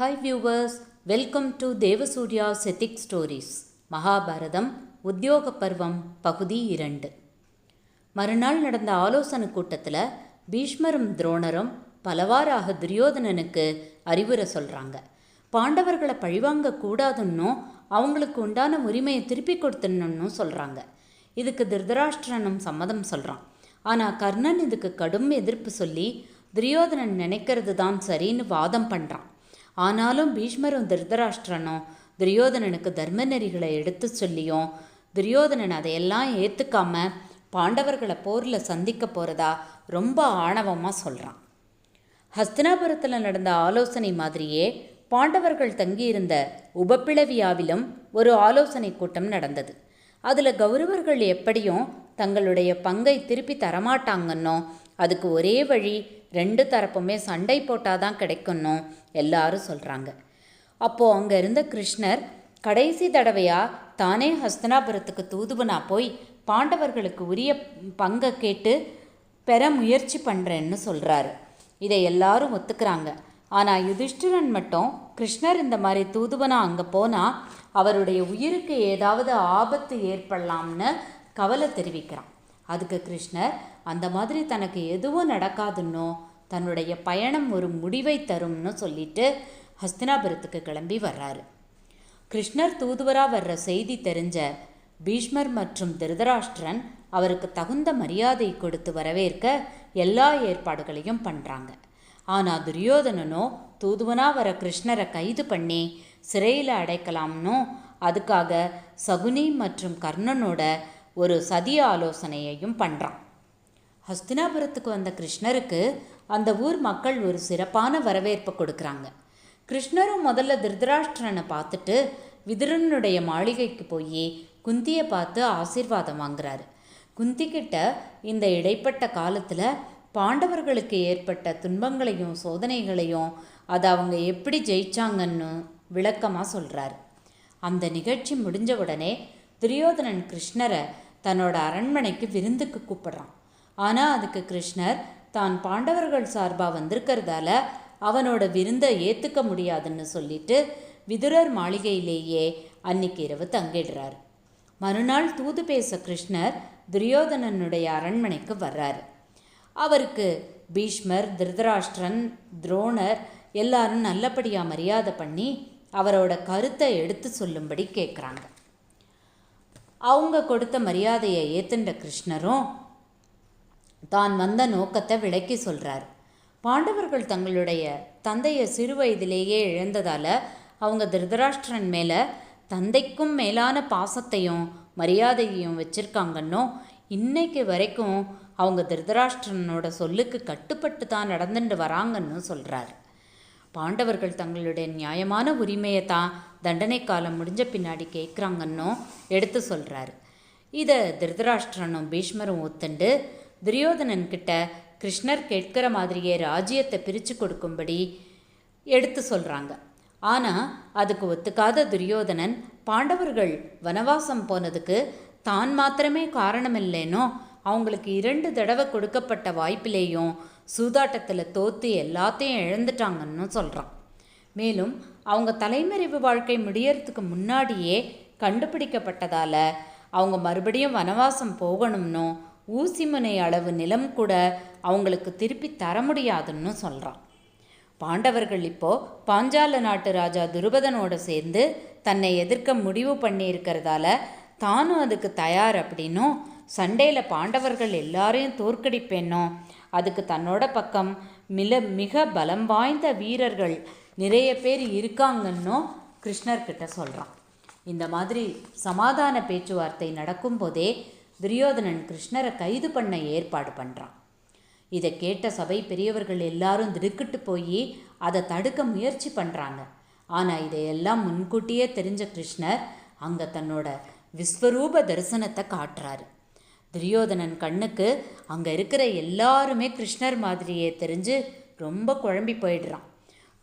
Hi viewers welcome to Devasurya செத்திக் stories Mahabharatam Udyoga Parvam பகுதி இரண்டு மறுநாள் நடந்த ஆலோசனை கூட்டத்தில் பீஷ்மரும் துரோணரும் பலவாறாக துரியோதனனுக்கு அறிவுரை சொல்கிறாங்க பாண்டவர்களை பழிவாங்க கூடாதுன்னும் அவங்களுக்கு உண்டான உரிமையை திருப்பி கொடுத்துடணும்னு சொல்கிறாங்க இதுக்கு திருதராஷ்டிரனும் சம்மதம் சொல்கிறான் ஆனால் கர்ணன் இதுக்கு கடும் எதிர்ப்பு சொல்லி துரியோதனன் நினைக்கிறது தான் சரின்னு வாதம் பண்ணுறான் ஆனாலும் பீஷ்மரும் திருதராஷ்டிரனும் துரியோதனனுக்கு தர்ம நெறிகளை எடுத்து சொல்லியும் துரியோதனன் அதையெல்லாம் ஏற்றுக்காம பாண்டவர்களை போரில் சந்திக்க போகிறதா ரொம்ப ஆணவமாக சொல்கிறான் ஹஸ்தினாபுரத்தில் நடந்த ஆலோசனை மாதிரியே பாண்டவர்கள் தங்கியிருந்த உபப்பிளவியாவிலும் ஒரு ஆலோசனை கூட்டம் நடந்தது. அதில் கௌரவர்கள் எப்படியும் தங்களுடைய பங்கை திருப்பி தரமாட்டாங்கன்னோ அதுக்கு ஒரே வழி ரெண்டு தரப்புமே சண்டை போட்டால் தான் கிடைக்கணும் எல்லாரும் சொல்கிறாங்க அப்போது அங்கே இருந்த கிருஷ்ணர் கடைசி தடவையாக தானே ஹஸ்தனாபுரத்துக்கு தூதுவனா போய் பாண்டவர்களுக்கு உரிய பங்கை கேட்டு பெற முயற்சி பண்ணுறேன்னு சொல்கிறாரு இதை எல்லாரும் ஒத்துக்கிறாங்க. ஆனால் யுதிஷ்டிரன் மட்டும் கிருஷ்ணர் இந்த மாதிரி தூதுவனா அங்கே போனால் அவருடைய உயிருக்கு ஏதாவது ஆபத்து ஏற்படலாம்னு கவலை தெரிவிக்கிறான். அதுக்கு கிருஷ்ணர் அந்த மாதிரி தனக்கு எதுவும் நடக்காதுன்னோ தன்னுடைய பயணம் ஒரு முடிவை தரும்னு சொல்லிட்டு ஹஸ்தினாபுரத்துக்கு கிளம்பி வர்றாரு. கிருஷ்ணர் தூதுவராக வர்ற செய்தி தெரிஞ்ச பீஷ்மர் மற்றும் திருதராஷ்டிரன் அவருக்கு தகுந்த மரியாதை கொடுத்து வரவேற்க எல்லா ஏற்பாடுகளையும் பண்ணுறாங்க ஆனால் துரியோதனனோ தூதுவனாக வர கிருஷ்ணரை கைது பண்ணி சிறையில் அடைக்கலாம்னும் அதுக்காக சகுனி மற்றும் கர்ணனோட ஒரு சதி ஆலோசனையையும் பண்ணுறான் ஹஸ்தினாபுரத்துக்கு வந்த கிருஷ்ணருக்கு அந்த ஊர் மக்கள் ஒரு சிறப்பான வரவேற்பை கொடுக்குறாங்க. கிருஷ்ணரும் முதல்ல திருதராஷ்டிரனை பார்த்துட்டு விதுரனுடைய மாளிகைக்கு போய் குந்தியை பார்த்து ஆசீர்வாதம் வாங்குறாரு. குந்திக்கிட்ட இந்த இடைப்பட்ட காலத்தில் பாண்டவர்களுக்கு ஏற்பட்ட துன்பங்களையும் சோதனைகளையும் அதை அவங்க எப்படி ஜெயிச்சாங்கன்னு விளக்கமாக சொல்கிறார் அந்த நிகழ்ச்சி முடிஞ்ச உடனே துரியோதனன் கிருஷ்ணரை தன்னோட அரண்மனைக்கு விருந்துக்கு கூப்பிடுறான். ஆனால் அதுக்கு கிருஷ்ணர் தான் பாண்டவர்கள் சார்பாக வந்திருக்கிறதால அவனோட விருந்தை ஏற்றுக்க முடியாதுன்னு சொல்லிட்டு விதுரர் மாளிகையிலேயே அன்னைக்கு இரவு தங்கிடுறார். மறுநாள் தூது பேச கிருஷ்ணர் துரியோதனனுடைய அரண்மனைக்கு வர்றார். அவருக்கு பீஷ்மர் திருதராஷ்டிரன் துரோணர் எல்லாரும் நல்லபடியாக மரியாதை பண்ணி அவரோட கருத்தை எடுத்து சொல்லும்படி கேட்குறாங்க அவங்க கொடுத்த மரியாதையை ஏத்துண்ட கிருஷ்ணரும் தான் வந்த நோக்கத்தை விளக்கி சொல்கிறார் பாண்டவர்கள் தங்களுடைய தந்தையை சிறு வயதிலேயே இழந்ததால் அவங்க திருதராஷ்டிரன் மேலே தந்தைக்கும் மேலான பாசத்தையும் மரியாதையையும் வச்சுருக்காங்கன்னும் இன்னைக்கு வரைக்கும் அவங்க திருதராஷ்டிரனோட சொல்லுக்கு கட்டுப்பட்டு தான் நடந்துட்டு வராங்கன்னு சொல்கிறார் பாண்டவர்கள் தங்களுடைய நியாயமான உரிமையை தான் தண்டனை காலம் முடிஞ்ச பின்னாடி கேட்குறாங்கன்னும் எடுத்து சொல்கிறாரு இதை திருதராஷ்டிரனும் பீஷ்மரும் ஒத்துண்டு துரியோதனன்கிட்ட கிருஷ்ணர் கேட்கிற மாதிரியே ராஜ்யத்தை பிரித்து கொடுக்கும்படி எடுத்து சொல்கிறாங்க ஆனால் அதுக்கு ஒத்துக்காத துரியோதனன் பாண்டவர்கள் வனவாசம் போனதுக்கு தான் மாத்திரமே காரணமில்லைனோ அவங்களுக்கு இரண்டு தடவை கொடுக்கப்பட்ட வாய்ப்பிலேயும் சூதாட்டத்தில் தோத்து எல்லாத்தையும் இழந்துட்டாங்கன்னு சொல்கிறான் மேலும் அவங்க தலைமறைவு வாழ்க்கை முடியறதுக்கு முன்னாடியே கண்டுபிடிக்கப்பட்டதால் அவங்க மறுபடியும் வனவாசம் போகணும்னும் ஊசிமுனை அளவு நிலம் கூட அவங்களுக்கு திருப்பி தர முடியாதுன்னு சொல்கிறான் பாண்டவர்கள் இப்போ பாஞ்சால நாட்டு ராஜா துருபதனோடு சேர்ந்து தன்னை எதிர்க்க முடிவு பண்ணியிருக்கிறதால தானும் அதுக்கு தயார் அப்படின்னும் சண்டையில் பாண்டவர்கள் எல்லாரையும் தோற்கடிப்பேனோ அதுக்கு தன்னோட பக்கம் மில மிக பலம் வாய்ந்த வீரர்கள் நிறைய பேர் இருக்காங்கன்னும் கிருஷ்ணர்கிட்ட சொல்கிறான் இந்த மாதிரி சமாதான பேச்சுவார்த்தை நடக்கும்போதே துரியோதனன் கிருஷ்ணரை கைது பண்ண ஏற்பாடு பண்ணுறான் இதை கேட்ட சபை பெரியவர்கள் எல்லாரும் திடுக்கிட்டு போய் அதை தடுக்க முயற்சி பண்ணுறாங்க ஆனால் இதையெல்லாம் முன்கூட்டியே தெரிஞ்ச கிருஷ்ணர் அங்கே தன்னோட விஸ்வரூப தரிசனத்தை காட்டுறாரு. துரியோதனன் கண்ணுக்கு அங்கே இருக்கிற எல்லாருமே கிருஷ்ணர் மாதிரியே தெரிஞ்சு ரொம்ப குழம்பி போயிடுறான்.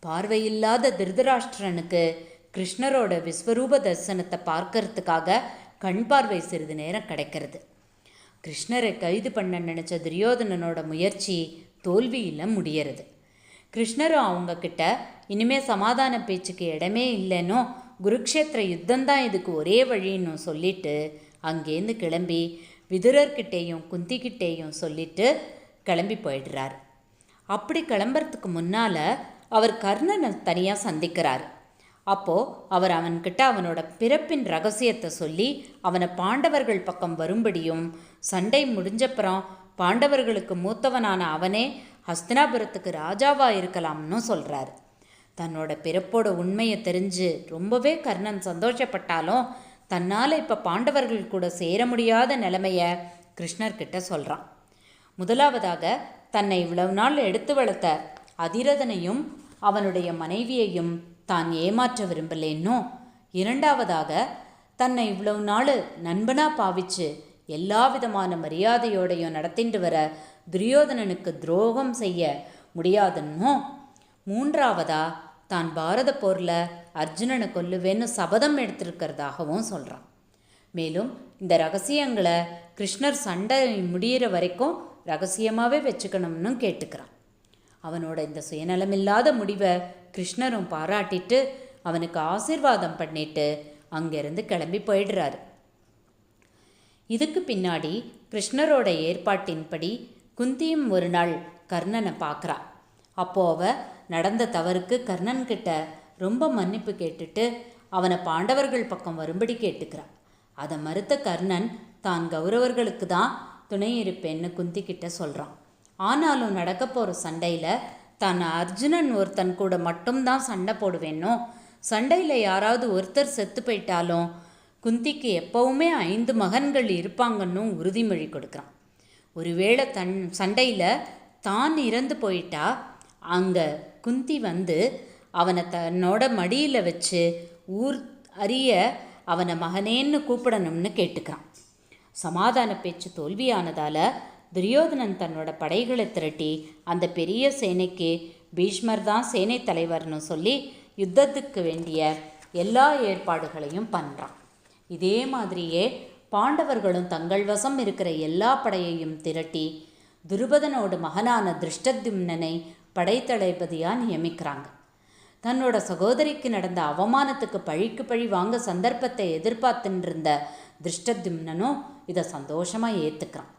பார்வையில்லாத திருதராஷ்டிரனுக்கு கிருஷ்ணரோட விஸ்வரூப தரிசனத்தை பார்க்கறதுக்காக கண் பார்வை சிறிது நேரம் கிடைக்கிறது. கிருஷ்ணரை கைது பண்ண நினச்ச துரியோதனனோட முயற்சி தோல்வியில் முடியறது. கிருஷ்ணரும் அவங்க கிட்ட இனிமே சமாதான பேச்சுக்கு இடமே இல்லைன்னும் குருக்ஷேத்திர யுத்தம்தான் இதுக்கு ஒரே வழின்னு சொல்லிட்டு அங்கேருந்து கிளம்பி விதுரர்கிட்டேயும் குந்திக்கிட்டேயும் சொல்லிட்டு கிளம்பி போயிடுறார். அப்படி கிளம்புறதுக்கு முன்னால் அவர் கர்ணனை தனியாக சந்திக்கிறார். அப்போது அவர் அவன்கிட்ட அவனோட பிறப்பின் ரகசியத்தை சொல்லி அவனை பாண்டவர்கள் பக்கம் வரும்படியும் சண்டை முடிஞ்சப்புறம் பாண்டவர்களுக்கு மூத்தவனான அவனே ஹஸ்தினாபுரத்துக்கு ராஜாவாக இருக்கலாம்னு சொல்கிறார் தன்னோட பிறப்போட உண்மையை தெரிஞ்சு ரொம்பவே கர்ணன் சந்தோஷப்பட்டாலும் தன்னால் இப்போ பாண்டவர்கள் கூட சேர முடியாத நிலைமையை கிருஷ்ணர்கிட்ட சொல்கிறான் முதலாவதாக தன்னை இவ்வளவு நாள் எடுத்து வளர்த்த அதிரதனையும் அவனுடைய மனைவியையும் தான் ஏமாற்ற விரும்பலேன்னோ? இரண்டாவதாக தன்னை இவ்வளவு நாள் நண்பனாக பாவிச்சு எல்லா விதமான மரியாதையோடையும் நடத்திட்டு வர துரியோதனனுக்கு துரோகம் செய்ய முடியாதுன்னோ? மூன்றாவதா தான் பாரத போரில் அர்ஜுனனை கொல்லுவேன்னு சபதம் எடுத்திருக்கிறதாகவும் சொல்கிறான் மேலும் இந்த ரகசியங்களை கிருஷ்ணர் சண்டை முடியிற வரைக்கும் ரகசியமாகவே வச்சுக்கணும்னு கேட்டுக்கிறான். அவனோட இந்த சுயநலமில்லாத முடிவை கிருஷ்ணரும் பாராட்டிட்டு அவனுக்கு ஆசிர்வாதம் பண்ணிட்டு அங்கேருந்து கிளம்பி போயிடுறாரு. இதுக்கு பின்னாடி கிருஷ்ணரோட ஏற்பாட்டின்படி குந்தியும் ஒரு நாள் கர்ணனை பார்க்குறா அப்போ அவள் நடந்த தவறுக்கு கர்ணன் கிட்ட ரொம்ப மன்னிப்பு கேட்டுட்டு அவனை பாண்டவர்கள் பக்கம் வரும்படி கேட்டுக்கிறான். அதை மறுத்த கர்ணன் தான் கௌரவர்களுக்கு தான் துணை இருப்பேன்னு குந்தி கிட்ட சொல்கிறான் ஆனாலும் நடக்க போகிற சண்டையில் தான் அர்ஜுனன் ஒருத்தன் கூட மட்டும்தான் சண்டை போடுவேனோ? சண்டையில் யாராவது ஒருத்தர் செத்து போயிட்டாலும் குந்திக்கு எப்பவுமே ஐந்து மகன்கள் இருப்பாங்கன்னு உறுதிமொழி கொடுக்குறான். ஒருவேளை தன் சண்டையில் தான் இறந்து போயிட்டா அங்கே குந்தி வந்து அவனை தன்னோட மடியில் வச்சு ஊர் அறிய அவனை மகனேன்னு கூப்பிடணும்னு கேட்டுக்கிறான். சமாதான பேச்சு தோல்வியானதால் துரியோதனன் தன்னோட படைகளை திரட்டி அந்த பெரிய சேனைக்கு பீஷ்மர் தான் சேனை தலைவர்னு சொல்லி யுத்தத்துக்கு வேண்டிய எல்லா ஏற்பாடுகளையும் பண்ணுறான் இதே மாதிரியே பாண்டவர்களும் தங்கள் வசம் இருக்கிற எல்லா படையையும் திரட்டி துருபதனோட மகனான திருஷ்டத்யும்னனை படைத்தளபதியாக நியமிக்கிறாங்க. தன்னோட சகோதரிக்கு நடந்த அவமானத்துக்கு பழிக்கு பழி வாங்க சந்தர்ப்பத்தை எதிர்பார்த்துட்டு இருந்த திருஷ்டத்யும்னனும் இதை சந்தோஷமாக ஏற்றுக்கிறான்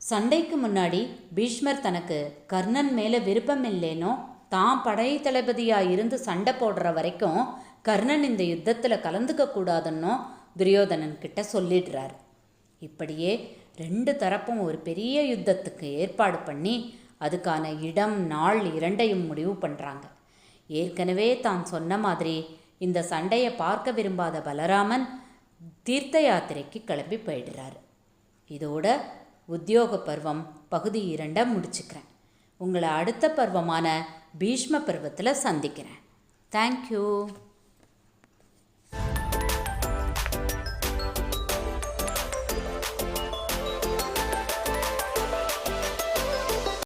சண்டைக்கு முன்னாடி பீஷ்மர் தனக்கு கர்ணன் மேலே விருப்பம் இல்லைனோ? தான் படை தளபதியாக இருந்து சண்டை போடுற வரைக்கும் கர்ணன் இந்த யுத்தத்தில் கலந்துக்க கூடாதுன்னு? துரியோதனன் கிட்ட சொல்லிடுறார். இப்படியே ரெண்டு தரப்பும் ஒரு பெரிய யுத்தத்துக்கு ஏற்பாடு பண்ணி அதுக்கான இடம் நாள் இரண்டையும் முடிவு பண்ணுறாங்க ஏற்கனவே தான் சொன்ன மாதிரி இந்த சண்டையை பார்க்க விரும்பாத பலராமன் தீர்த்த யாத்திரைக்கு கிளம்பி போயிடுறாரு. இதோட உத்தியோக பருவம் பகுதி இரண்டை முடிச்சுக்கிறேன். உங்களை அடுத்த பருவமான பீஷ்ம பருவத்தில் சந்திக்கிறேன். தேங்க்யூ